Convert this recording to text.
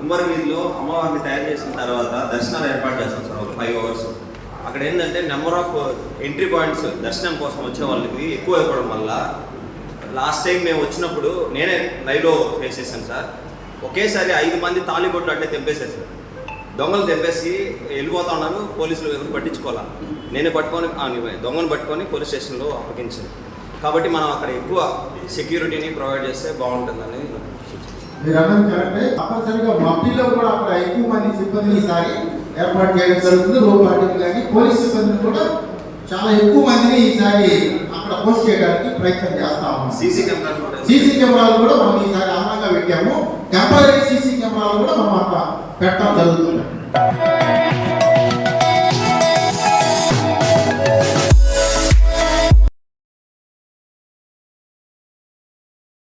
అది తయారు చేసిన తర్వాత దర్శనాలు ఏర్పాటు చేస్తాం సార్ ఒక ఫైవ్ అవర్స్ అక్కడ ఏంటంటే నెంబర్ ఆఫ్ ఎంట్రీ పాయింట్స్ దర్శనం కోసం వచ్చే వాళ్ళకి ఎక్కువ అయిపోవడం వల్ల లాస్ట్ టైం మేము వచ్చినప్పుడు నేనే లైవ్లో ఫేస్ చేశాను సార్. ఒకేసారి ఐదు మంది తాలిబొట్లు అంటే తెంపేశారు సార్. దొంగలు తెంపేసి వెళ్ళిపోతా ఉన్నాను పోలీసులు ఎవరు పట్టించుకోవాలా? నేనే పట్టుకొని దొంగను పట్టుకొని పోలీస్ స్టేషన్లో అప్పగించాను. కాబట్టి మనం అక్కడ ఎక్కువ సెక్యూరిటీని ప్రొవైడ్ చేస్తే బాగుంటుందని మీరు అన్నది కరెక్టే. తప్పనిసరిగా మట్టిలో కూడా అక్కడ ఎక్కువ మంది సిబ్బందిని ఈసారి ఏర్పాటు చేయడం జరుగుతుంది. రో పార్టీని కానీ పోలీస్ సిబ్బందిని కూడా చాలా ఎక్కువ మందిని ఈసారి అక్కడ పోస్ట్ చేయడానికి ప్రయత్నం చేస్తా ఉన్నాం. సీసీ కెమెరాలు కూడా సీసీ కెమెరాలు కూడా మనం ఈసారి అమలంగా పెట్టాము. టెంపరీ సీసీ కెమెరాలు కూడా మనం అక్కడ పెట్టడం జరుగుతుంది.